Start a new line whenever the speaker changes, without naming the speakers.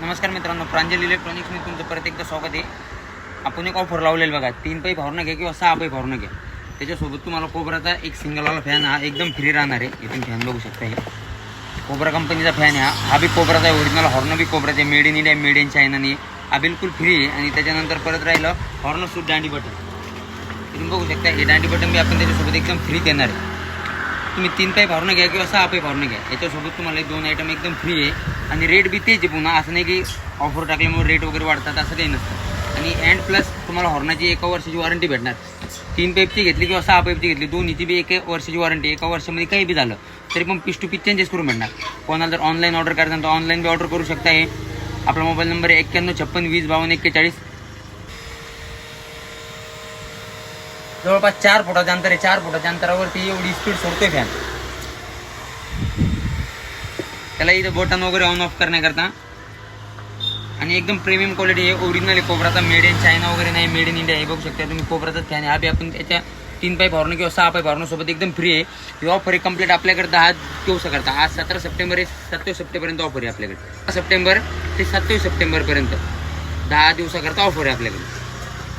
नमस्कार मित्रांनो प्रांजल इलेक्ट्रॉनिक्समध्ये तुमचं परत एकदा स्वागत आहे. आपण एक ऑफर लावलेलं बघा तीन पाईप हॉर्न घ्या किंवा सहा पाईप हॉर्न घ्या. त्याच्यासोबत तुम्हाला कोबराचा एक सिंगलवाला फॅन हा एकदम फ्री राहणार आहे. इथून फॅन बघू शकता हे. कोबरा कंपनीचा फॅन आहे हा. हा बी कोबराचा आहे original horn B कोबराचे made in India made in चायनाने हा बिलकुल फ्री आहे. आणि त्याच्यानंतर परत राहिलं हॉर्न सूट दांडी बटन तुम्ही बघू शकता हे दांडी बटन बी आपण त्याच्यासोबत एकदम फ्री देणार आहे. तुम्ही तीन पाय भरून घ्या किंवा सहा पाय भरून घ्या. याच्यासोबत तुम्हाला दोन आयटम एकदम फ्री आहे. आणि रेट बी तेच आहे पुन्हा. असं नाही की ऑफर टाकल्यामुळे रेट वगैरे वाढतात असं काही नसतं. आणि अँड प्लस तुम्हाला हॉर्नाची एका वर्षाची वॉरंटी भेटणार. तीन पाईपची घेतली किंवा सहा पाईपची घेतली दोन्हीची बी एक वर्षाची वॉरंटी एका वर्षामध्ये काही बी झालं तरी पण पीस टू पीस चेंजेस करून भेटणार. कोणाला जर ऑनलाईन ऑर्डर करायचं तर ऑनलाईन बी ऑर्डर करू शकता हे. आपला मोबाईल नंबर आहे एक्क्याण्णव छप्पन वीस बावन्न एक्केचाळीस. जवळपास चार फुटाचं अंतर आहे चार फुटाच्या अंतरावरती एवढी स्पीड सोडतोय फॅन त्याला इथं बटन वगैरे ऑन ऑफ करण्याकरता. आणि एकदम प्रीमियम क्वालिटी आहे ओरिजिनल आहे कोबराचा मेड इन चायना वगैरे नाही मेड इन इंडिया हे बघू शकता तुम्ही कोबराचा फॅन आहे. हा बी आपण त्याच्या तीन पाय हॉर्न किंवा सहा पाय हॉर्न सोबत एकदम फ्री आहे. ही ऑफर आहे कंप्लीट आपल्याकडे दहा दिवसा करता. आज सतरा सप्टेंबर आहे सत्तावीस सप्टेंबरपर्यंत ऑफर आहे आपल्याकडे. सप्टेंबर ते सत्तावीस सप्टेंबरपर्यंत. दहा दिवसाकरता ऑफर आहे आपल्याकडे.